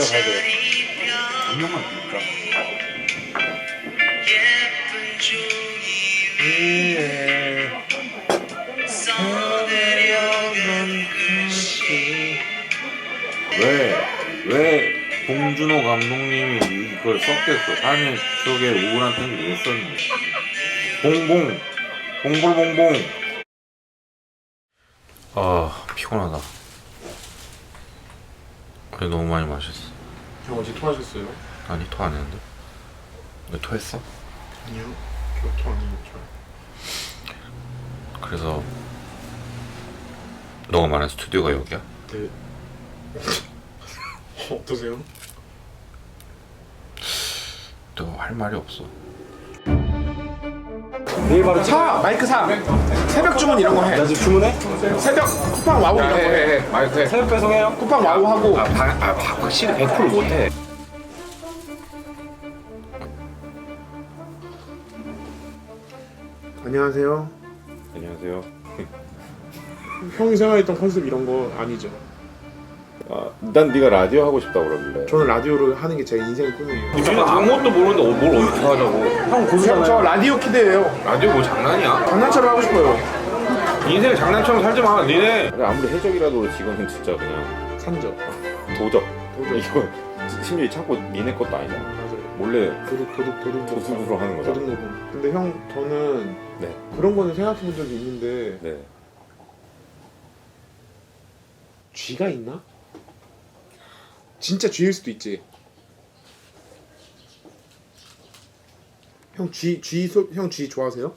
한 명만 줄까? 위에 왜, 왜 봉준호 감독님이 이걸 썼겠어? 사실 속에 우울한 편지 왜 썼니? 봉봉, 봉골봉봉. 아, 피곤하다. 그래, 너무 많이 마셨어. 형 어제 토하셨어요? 아니, 토 안 했는데. 너 토했어? 아니요. 저토 아니었죠. 그래서 너가 말한 스튜디오가 여기야? 네. 어떠세요? 너 할 말이 없어. 내일 바로 사 마이크 사 새벽 주문 이런 거 해. 나 지금 주문해? 새벽 쿠팡 와우 이런 거 해. 마이크 해. 새벽 배송해요? 쿠팡 와우 하고 아, 바, 아, 바, 확실히 100% 못해. 안녕하세요. 안녕하세요. 형이 생각했던 컨셉 이런 거 아니죠? 아, 난 네가 라디오 하고 싶다고 그러길래 저는 라디오를 하는 게 제 인생 꿈이에요. 우리는 아무것도 모르는데 어, 뭘 어떻게 하자고. 형 고수잖아요. 저 라디오 키드예요. 라디오 뭐 장난이야? 장난처럼 하고 싶어요. 인생 장난처럼 살지 마. 니네. 아무리 해적이라도 지금은 진짜 그냥 산적. 도적 도적. 이거 심지어 이 창고 니네 것도 아니잖아 맞아요. 몰래 도둑 도둑 도둑 도둑으로 하는 거잖아 도둑 녹음. 근데 형 저는 네. 그런 거는 생각해 본 적이 있는데 네 쥐가 있나? 진짜 쥐일 수도 있지. 형 쥐, 쥐, 소, 형쥐 좋아하세요?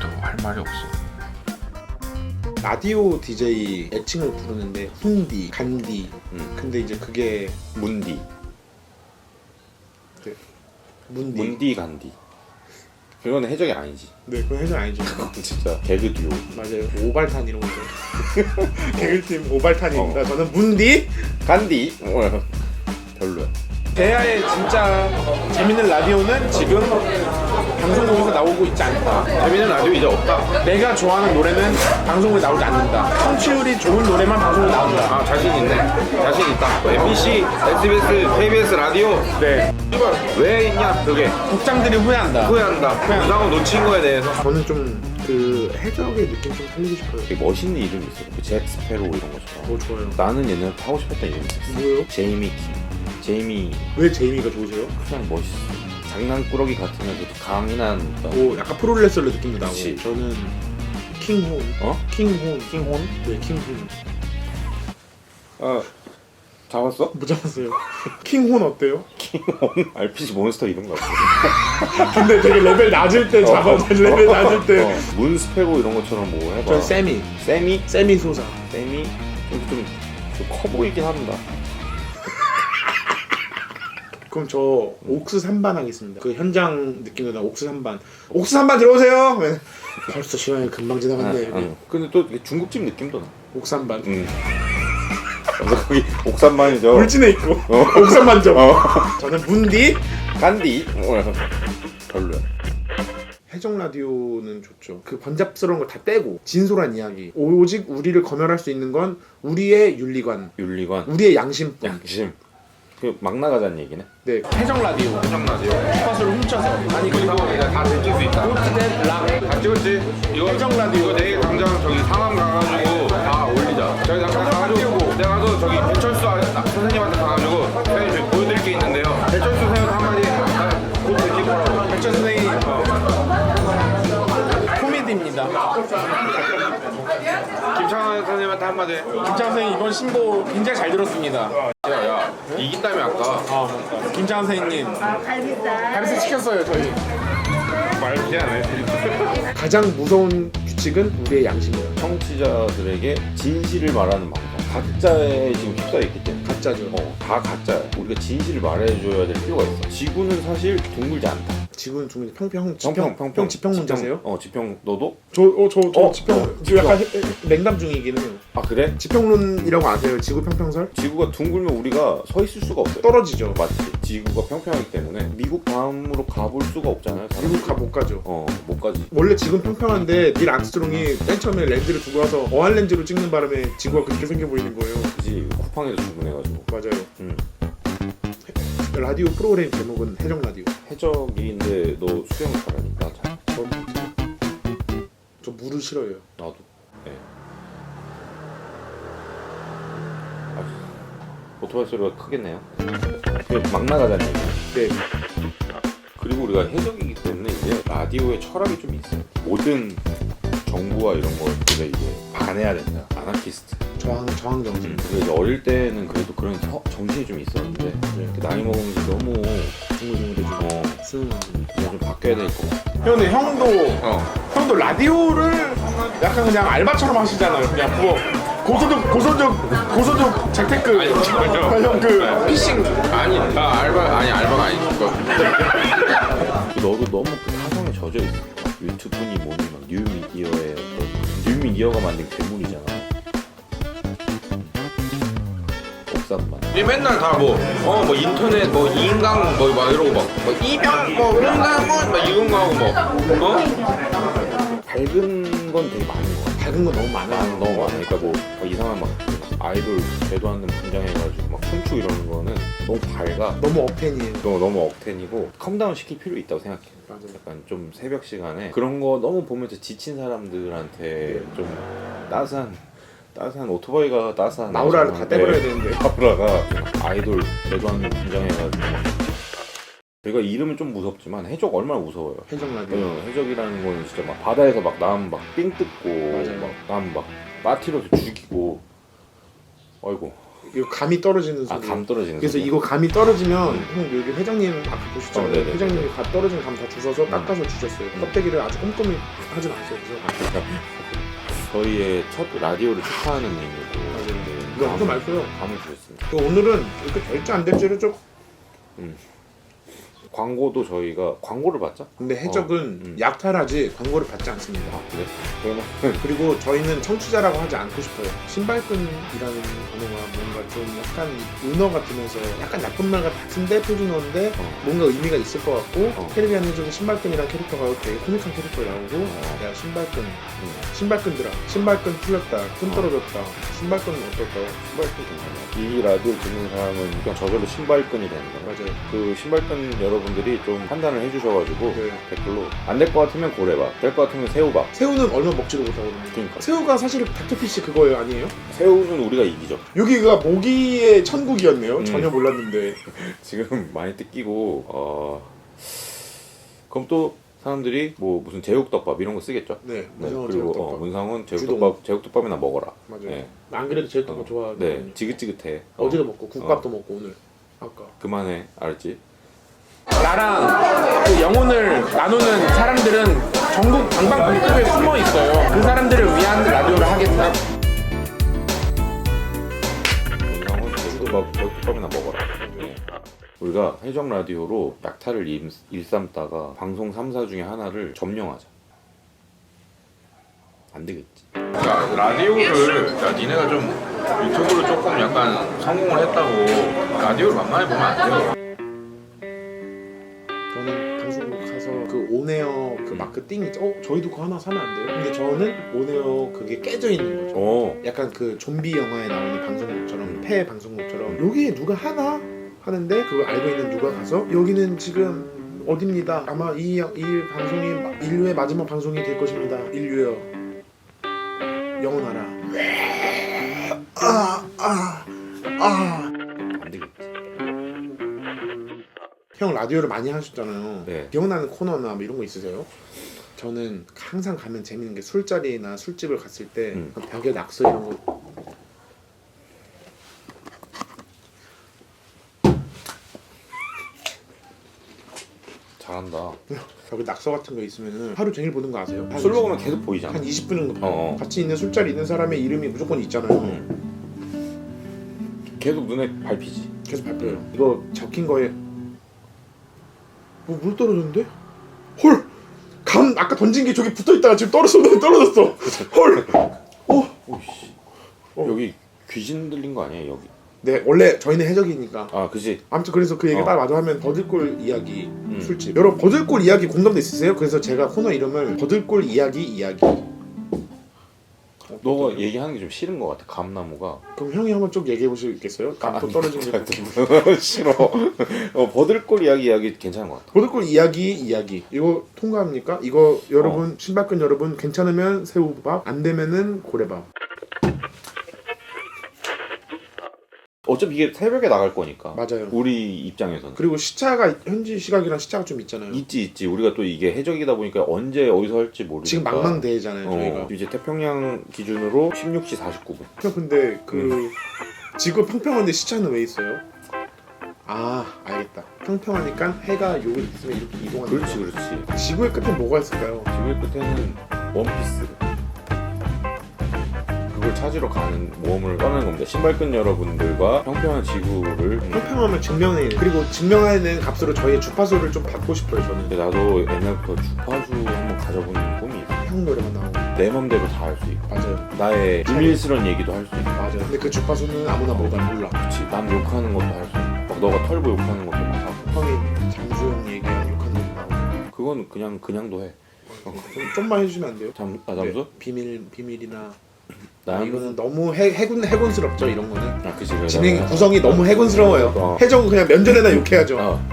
너할 말이 없어. 라디오 DJ 애칭을 부르는데 훈디, 간디. 음. 근데 이제 그게 문디 문디. 문디 간디 그건 해적이 아니지 네, 그건 해전 아니죠. 진짜 개그 듀오 맞아요. 오발탄 이런 거죠. 개그팀 오발탄입니다. 어. 저는 문디. 간디 어, 별로야 대하의 진짜 재밌는 라디오는 지금 방송국에서 나오고 있지 않다. 재미는 라디오 이제 없다. 내가 좋아하는 노래는 방송에 나오지 않는다. 청취율이 좋은 노래만 방송에 나온다. 아, 자신 있네. 자신 있다. 뭐 MBC, SBS, KBS 라디오. 네. 왜 있냐, 그게. 국장들이 후회한다. 후회한다. 부상을 놓친 거에 대해서. 저는 좀 그 해적의 느낌 좀 살리고 싶어요. 되게 멋있는 이름이 있어 그잭 스페로 이런 것처럼 어 좋아요. 나는 옛날에 타고 싶었던 이름이 있었어 뭐요? 제이미 킹 제이미 왜 제이미가 좋으세요? 그냥 멋있어 장난꾸러기 같으면서도 강인한 어떤 오 약간 프로레슬러 느낌도 나고. 그치. 저는 킹혼. 어? 킹혼. 킹혼? 네 킹혼. 아 잡았어? 못 잡았어요. 킹혼 어때요? RPG 몬스터 이런 거 같아 근데 되게 레벨 낮을 때 잡아. 레벨 낮을 때. 어, 문스페로 이런 것처럼 뭐 해봐 전 세미. 세미? 세미 소사. 세미? 좀, 좀, 좀 커 보이긴 한다 그럼 저 옥수 3반 하겠습니다. 그 현장 느낌도 나 옥수 3반. 옥수 3반 들어오세요. 네. 벌써 시간이 금방 지나갔네. 응. 어, 근데 또 중국집 느낌도 나 옥수 3반. 응. 그래서 거기 옥산만이죠 울진에 있고 어. 옥산 만점. 어. 저는 문디. 간디 어, 별로야 해적 라디오는 좋죠. 그 번잡스러운 걸다 떼고 진솔한 이야기. 오직 우리를 검열할 수 있는 건 우리의 윤리관, 윤리관 우리의 양심뿐. 양심 그막 나가자는 얘기네 네. 해적 라디오. 해적 라디오. 주파수를 훔쳐서. 아니 그리고 다 들킬 수 있다. 호스댓 락. 다 찍었지? 이거 해적 라디오. 이거 내일 당장 저기 상암 가가지고 다 올리자. 저기 당장 가가지고 내가 가서 저기 배철수 아- 나- 선생님한테 가가지고 선생님 저기 보여드릴 게 있는데요. 배철수 선생님 한마디 나곧 들킬 거라고. 백천 선생님 코미디입니다. 김창환 선생님한테 한마디. 해. 김창 선생님 이번 신보 굉장히 잘 들었습니다. 이긴다며 아까. 아, 김창 선생님 갈비살. 가르쳐 시켰어요 저희. 말 미안해. 가장 무서운 규칙은 우리의 양심이다. 청취자들에게 진실을 말하는 방송 가짜에 지금 휩싸여 있기 때문에 가짜죠. 어, 다 가짜야 우리가 진실을 말해줘야 될 필요가 있어 지구는 사실 둥글지 않다 지구는 둥근데 평평 형 지평 평평 지평 문제세요? 어 지평 너도? 저어저저 어? 지평 어, 저 약간 해- 냉담 중이긴 해요. 아 그래? 지평론이라고 아세요? 지구 평평설? 지구가 둥글면 우리가 서 있을 수가 없어요. 떨어지죠. 맞지. 지구가 평평하기 때문에 미국 다음으로 가볼 수가 없잖아요. 사람들이. 미국 가못 가죠. 어못 가지. 원래 지금 평평한데 닐 암스트롱이 맨 처음에 렌즈를 두고 와서 어안 렌즈로 찍는 바람에 지구가 그렇게 생겨 보이는 거예요. 그지 쿠팡에서 주문해가지고. 맞아요. 음. 라디오 프로그램 제목은 해적 라디오. 해적인데 너 수영 잘하니? 나 잘. 저, 저 물을 싫어해요. 나도. 네. 아, 오토바이 소리가 크겠네요. 그게 막 나가잖아요. 네. 그리고 우리가 해적이기 때문에 이제 라디오에 철학이 좀 있어요. 모든 정부와 이런 것들에 이제 반해야 된다. 아나키스트. 저항 저항 정신. 그래서 이제 어릴 때는 그래도 그런 서- 정신이 좀 있었는데 네. 그 나이 먹으면서 너무 둥글둥글해지고 어, 수능하고. 이제 좀 바뀌어야 될 것 같아. 형근데 형도 어. 형도 라디오를 약간 그냥 알바처럼 하시잖아요. 그냥 뭐 고소득 고소득 고소득 재테크 아니, 그죠. 형그 피싱 아니 나 알바 아니 알바가 아니고 너도 너무 그 사상에 젖어 있어. 유튜브니 뭐니 막 뉴미디어의 어떤 뉴미디어가 만든 괴물이 잖아. 옥상만. 이 맨날 다 뭐 어 뭐 인터넷 뭐 인강 뭐 막 이러고 막, 뭐 이병 뭐 응강문 막 이런 거 하고 뭐 어? 밝은 건 되게 많은 것 같아. 밝은 거 너무 많아요. 너무 많으니까 뭐, 뭐 이상한 막 아이돌 되도 않는 분장해가지고 막 춤추고 이러는 거는 너무 밝아. 너무 어펜이에요. 너무 너무 억텐이고 컴다운 시킬 필요 있다고 생각해. 맞아요. 약간 좀 새벽 시간에 그런 거 너무 보면서 지친 사람들한테 좀 따스한 따스한 오토바이가 따스한 나우라를 다 떼버려야 네. 되는데. 나우라가 아이돌 않는 분장해가지고 막 제가 이름은 좀 무섭지만 해적 얼마나 무서워요. 해적 라디오. 어, 해적이라는 건 진짜 막 바다에서 막 남 막 삥 뜯고 맞아요. 막남막 빠티로서 죽이고 아이고 이거 감이 떨어지는 소리. 아감 떨어지는 그래서 소리. 이거 감이 떨어지면 형 여기 회장님 아까 어, 보셨잖아요. 네네. 회장님이 감 떨어진 감 다 주워서 닦아서 주셨어요. 음. 껍데기를 아주 꼼꼼히 하진 않았어요. 그래서 저희의 첫 라디오를 축하하는 의미로 맞아요. 네, 이거 엄청 감을- 맛있어요. 감을 주셨습니다. 그 오늘은 이렇게 될지 안 될지를 좀 광고도 저희가 광고를 받자? 근데 해적은 음. 약탈하지 광고를 받지 않습니다. 아 그래? 그러면 그리고 저희는 청취자라고 하지 않고 싶어요. 신발끈이라는 단어가 뭔가 좀 약간 은어 같으면서 약간 나쁜 말 같은데 표준어인데 어. 뭔가 의미가 있을 것 같고 어. 캐리비안 해적의 신발끈이라는 캐릭터가 되게 코믹한 캐릭터가 나오고 어. 야 신발끈 음, 신발끈들아 신발끈 풀렸다 끈 떨어졌다 신발끈은 어떨까 신발끈 괜찮아. 이 라디오 듣는 사람은 그냥 저절로 신발끈이 되는 거야. 맞아요 그 신발끈 여러분 들이 좀 판단을 해주셔가지고 네. 댓글로 안 될 것 같으면 고래밥, 될 것 같으면 새우밥. 새우는 얼마 먹지도 못하거든요 그러니까 새우가 사실 닥터피쉬 그거예요 아니에요? 새우는 우리가 이기죠. 여기가 모기의 천국이었네요 음. 전혀 몰랐는데 지금 많이 뜯기고 어 그럼 또 사람들이 뭐 무슨 제육덮밥 이런 거 쓰겠죠. 네 네, 문상어 그리고 어, 제육덮밥 문상은 주동. 제육덮밥 제육덮밥이나 먹어라. 맞아요 네. 안 그래도 제육덮밥 어. 좋아하거든요 네, 지긋지긋해. 어, 어제도 먹고 국밥도 먹고 오늘 아까 그만해, 알았지? 나랑 그 영혼을 나누는 사람들은 전국 방방곡곡에 숨어 있어요. 그 사람들을 위한 라디오를 하겠다. 문상은 제육덮밥 제육덮밥이나 먹어라. 네. 우리가 해적 라디오로 약탈을 일, 일삼다가 방송 3사 중에 하나를 점령하자. 안 되겠지. 야, 라디오를 야 니네가 좀 유튜브로 조금 약간 성공을 했다고 라디오를 만만히 보면 안 돼요. 마크 띵 있죠 어? 저희도 그거 하나 사면 안 돼요? 근데 저는 온에어 그게 깨져 있는 거죠 어. 약간 그 좀비 영화에 나오는 방송국처럼 음. 폐 방송국처럼 여기에 누가 하나 하는데 그걸 알고 있는 누가 가서 여기는 지금 어딥니다 아마 이, 이 방송이 마- 인류의 마지막 방송이 될 것입니다 인류여 영원하라 아 아 아 형 라디오를 많이 하셨잖아요. 네. 기억나는 코너나 뭐 이런 거 있으세요? 저는 항상 가면 재밌는 게 술자리나 술집을 갔을 때 음. 벽에 낙서 이런 거 잘한다. 벽에 낙서 같은 거 있으면 하루 종일 보는 거 아세요? 한술20 먹으면 계속 보이잖아. 한 20분 정도. 어, 어. 같이 있는 술자리 있는 사람의 이름이 무조건 있잖아요. 음. 계속 눈에 밟히지. 계속 발표해요. 이거 적힌 거에 뭐물 떨어졌는데? 헐. 감 아까 던진 게 저기 붙어 있다가 지금 떨어졌어 떨어졌어. 헐. 어. 오씨. 여기 귀신 들린 거 아니야 여기? 네 원래 저희는 해적이니까. 아 그지. 아무튼 그래서 그 얘기 어. 딱 마저 하면 버들골 이야기 술집. 여러분 버들골 이야기 공감대 있으세요? 그래서 제가 코너 이름을 버들골 이야기 이야기. 너가 얘기하는 게 좀 싫은 것 같아. 감나무가. 그럼 형이 한번 쭉 얘기해 보시겠어요? 감또 떨어진 게. 싫어. 어, 버들골 이야기 이야기 괜찮은 것 같아. 버들골 이야기 이야기. 이거 통과합니까? 이거 어. 여러분 신발끈 여러분 괜찮으면 새우밥 안 되면은 고래밥. 어차피 이게 새벽에 나갈 거니까. 맞아요. 우리 입장에서는. 그리고 시차가 현지 시각이랑 시차가 좀 있잖아요. 있지 있지. 우리가 또 이게 해적이다 보니까 언제 어디서 할지 모르니까. 지금 망망대해잖아요 저희가. 어, 이제 태평양 기준으로 16시 49분. 형 근데 그 음. 지구 평평한데 시차는 왜 있어요? 아 알겠다. 평평하니까 해가 여기 있으면 이렇게 이동하는 그렇지. 그렇지. 지구의 끝에 뭐가 있을까요? 지구의 끝에는 원피스. 그걸 찾으러 가는 모험을 떠나는 겁니다. 신발끈 여러분들과 평평한 지구를. 음. 평평함을 증명해 그리고 증명하는 값으로 저희의 주파수를 좀 받고 싶어요 저는. 나도 옛날부터 주파수 한번 가져보는 꿈이 있어. 형 노래만 나오고 내 맘대로 다 할 수 있고. 맞아요. 나의 비밀스러운 얘기도 할 수 있고. 맞아요. 근데 그 주파수는 아무나 뭐가 몰라. 그렇지. 남 욕하는 것도 할 수 있고. 막 너가 털보 욕하는 것도 막 하고. 형이 장수형 얘기하는 욕한 적 나오고. 그건 그냥 그냥도 해. 좀, 좀만 해주시면 안 돼요? 잠, 아 잠수? 네, 비밀 비밀이나 아, 난 이거는 너무 해, 해군 해군스럽죠 이런 거는. 아 그치. 진행 구성이 너무 해군스러워요. 어. 해적은 그냥 면전에다 욕해야죠. 어.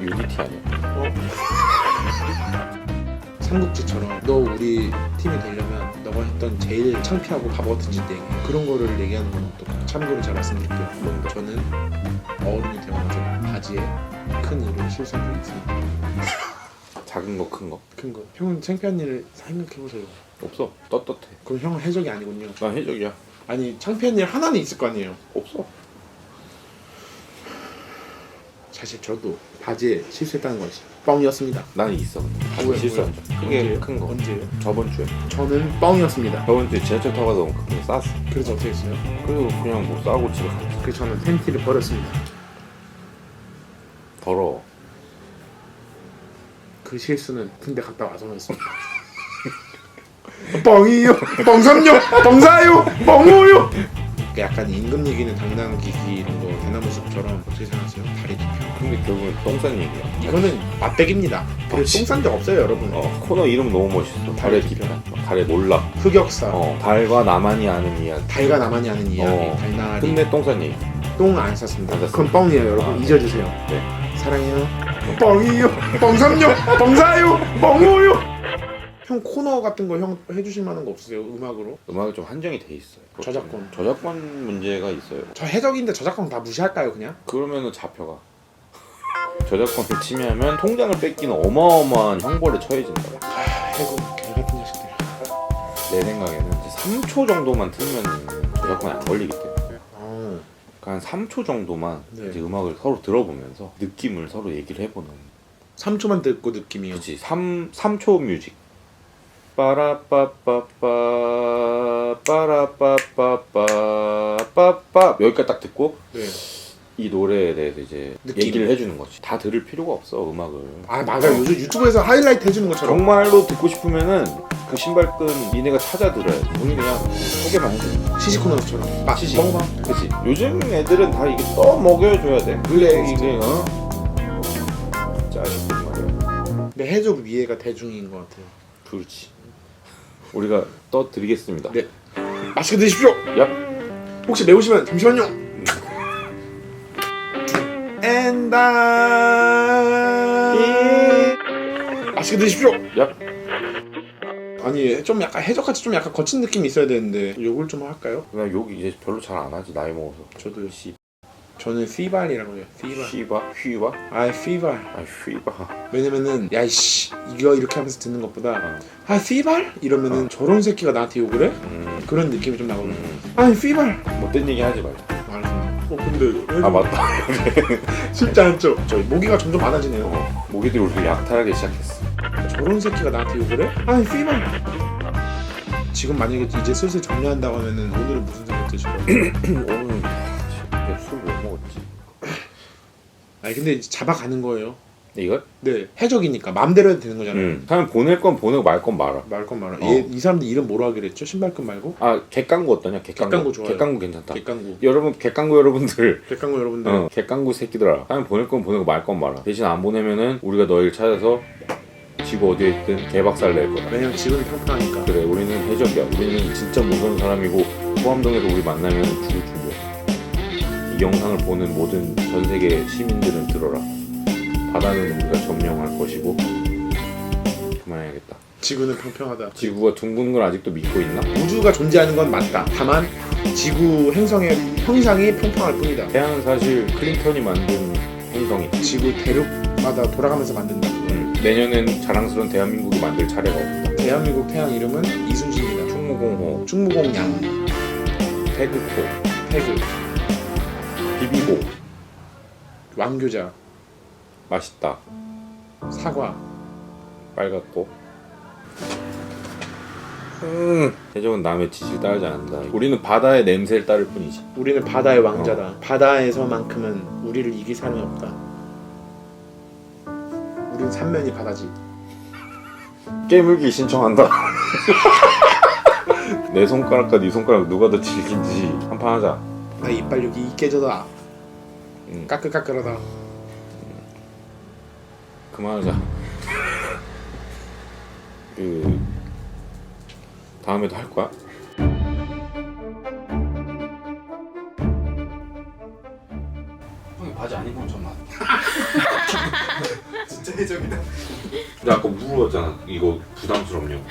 유니티 아니야? 삼국지처럼 너 우리 팀이 되려면 너가 했던 제일 창피하고 바보 같은 짓 얘기 그런 거를 얘기하는 건또 참고로 잘 말씀드릴게요. 뭔데? 저는 어른이 되어가지고 바지에 큰 일을 실수한 적이 있습니다. 작은 거 큰 거? 큰 거. 형은 창피한 일을 생각해보세요. 없어. 떳떳해. 그럼 형은 해적이 아니군요. 나 해적이야. 아니 창피한 일 하나는 있을 거 아니에요. 없어. 사실 저도 바지에 실수했다는 것이 뻥이었습니다. 나는 있어. 왜, 아직 실수한 뭐야? 적. 언제요? 큰 거. 언제요? 저번 주에. 저는 뻥이었습니다. 저번 주에 지하철 타고 가다 보면 그냥 쌌어. 그래서 어떻게 했어요? 그래서 그냥 뭐 싸고 집에 갔어. 그래서 저는 팬티를 버렸습니다. 더러워. 그 실수는 군대 갔다 와서 했습니다. 뻥이요, 뻥삼요, 뻥사요, 뻥오요. 약간 임금 얘기는 당당 기기 이런 거 대나무 숲처럼 어떻게 생각하세요? 다리 뒤편. 근데 결국은 똥싼 얘기야. 이거는 맛백입니다. 그리고. 똥싼 적 없어요, 여러분. 어, 코너 이름 너무 멋있어. 달의 뒤편. 달의 놀랍. 흑역사. 어, 달과 나만이 아는 이야기. 달과 나만이 아는 이야기. 어. 달나리. 끝내 똥싼 얘기. 똥 안 쌌습니다. 안 쌌습니다. 그건 뻥이에요, 여러분. 아, 네. 잊어주세요. 네. 사랑해요. 뻥이요, 뻥삼요, 뻥사요, 뻥오요. 형 코너 같은 거 형 해주실 만한 거 없으세요? 음악으로? 음악이 좀 한정이 돼 있어요. 저작권. 저작권 문제가 있어요. 저 해적인데 저작권 다 무시할까요, 그냥? 그러면은 잡혀가. 저작권을 침해하면 통장을 뺏기는 어마어마한 형벌에 처해진다. 아, 해군 개 같은 자식들. 내 생각에는 이제 3초 정도만 틀면 저작권이 안 걸리기 때문에 어. 그러니까 한 3초 정도만 네. 이제 음악을 서로 들어보면서 느낌을 서로 얘기를 해보는 3초만 듣고 느낌이요. 그렇지 3, 3초 뮤직 빠라빠빠빠 빠라빠빠빠 빠빠 여기까지 딱 듣고 네. 이 노래에 대해서 이제 느낌. 얘기를 해주는 거지 다 들을 필요가 없어 음악을 아 맞아 요 요즘 유튜브에서 하이라이트 해주는 것처럼. 정말로 듣고 싶으면은 그 신발끈 니네가 찾아 들어야 돼 우리 그냥 소개만 해줘 시시 코너처럼. 막 시시. 먹어봐. 그치 요즘 애들은 다 이게 떠 먹여줘야 돼 그래, 이게 어? 짜증 말이야 근데 해적 위에가 대중인 것 같아요. 그렇지 우리가 떠 드리겠습니다 네. 맛있게 드십시오. 야 혹시 매우시면 잠시만요. 엔다. 맛있게 드십시오. 야. 아니 좀 약간 해적같이 좀 약간 거친 느낌이 있어야 되는데 욕을 좀 할까요? 그냥 욕 이제 별로 잘 안 하지 나이 먹어서 저도요. 씨 저는 피발이라고 해요. 피발. 휘바 휘바 아 피발. 아 휘바 왜냐면은 야이씨 이거 이렇게 하면서 듣는 것보다 어. 아 피발 이러면은 저런 새끼가 나한테 욕을 해? 음, 그런 느낌이 좀 나거든요. 음. 아 피발. 못된 얘기 하지 말자 말했습니다. 어 근데 아 맞다 쉽지 않죠? 저희 모기가 점점 많아지네요. 어, 모기들이 우리 약탈하기 시작했어 저런 새끼가 나한테 욕을 해? 아니 피발. 지금 만약에 이제 슬슬 정리한다고 하면은 오늘은 무슨 생각 드실 거예요? 오늘 아니 근데 이제 잡아가는 거예요. 이거? 네 해적이니까 마음대로 해도 되는 거잖아요. 응. 사람 보낼 건 보내고 말 건 말아. 말 건 말아. 어. 얘, 이 사람들 이름 뭐라 하기로 했죠? 신발끈 말고? 아 객강구 어떠냐? 객강구. 객강구 좋아요. 객강구 괜찮다. 객강구. 여러분 객강구 여러분들 객강구 여러분들. 어, 객강구 새끼들아. 사람 보낼 건 보내고 말 건 말아. 대신 안 보내면은 우리가 너희를 찾아서 지구 어디에 있든 개박살 낼 거다. 왜냐면 지금이 평평하니까. 그래 우리는 해적이야. 우리는 진짜 무서운 사람이고 포함동에서 우리 만나면 죽을 준비야. 이 영상을 보는 모든 전 세계 시민들은 들어라. 바다는 우리가 점령할 것이고 그만해야겠다. 지구는 평평하다. 지구가 둥근 걸 아직도 믿고 있나? 우주가 존재하는 건 맞다. 다만 지구 행성의 형상이 평평할 뿐이다. 태양은 사실 클린턴이 만든 행성이. 지구 대륙마다 돌아가면서 만든다. 음, 내년엔 자랑스러운 대한민국이 만들 차례가 온다. 대한민국 태양 이름은 이순신이다. 충무공호, 충무공양, 태극호, 태그, 비비고, 왕교자, 맛있다, 사과. 빨갛고. 음, 해적은 남의 지시를 따르지 않는다. 우리는 바다의 냄새를 따를 뿐이지. 우리는 바다의 왕자다. 바다에서만큼은 우리를 이길 사람이 없다. 우린 삼면이 바다지. 깨물기 신청한다. 내 손가락과 네 손가락 누가 더 질긴지 한판 하자. 나 이빨력이 이 깨져다. 음. 까끌까끌하다. 그만하자. 그 다음에도 할 거야? 형이 바지 안 입으면 전화. 진짜 해적이다. 근데 아까 물어봤잖아. 이거 부담스럽냐고.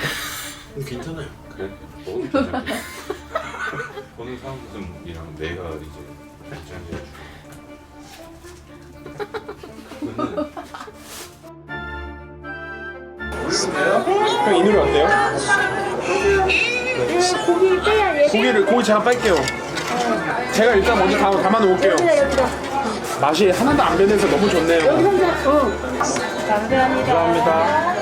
괜찮아요. 그래? 너도 괜찮아. 보는 사람들이랑 내가 이제 결정해 형이 노래 어때요? 고기 빼야 얘. 고기를 고기 제가 뺄게요. 제가 일단 먼저 다 담아 놓을게요. 여기다 여기다. 맛이 하나도 안 변해서 너무 좋네요. 여기서 응. 감사합니다. 감사합니다.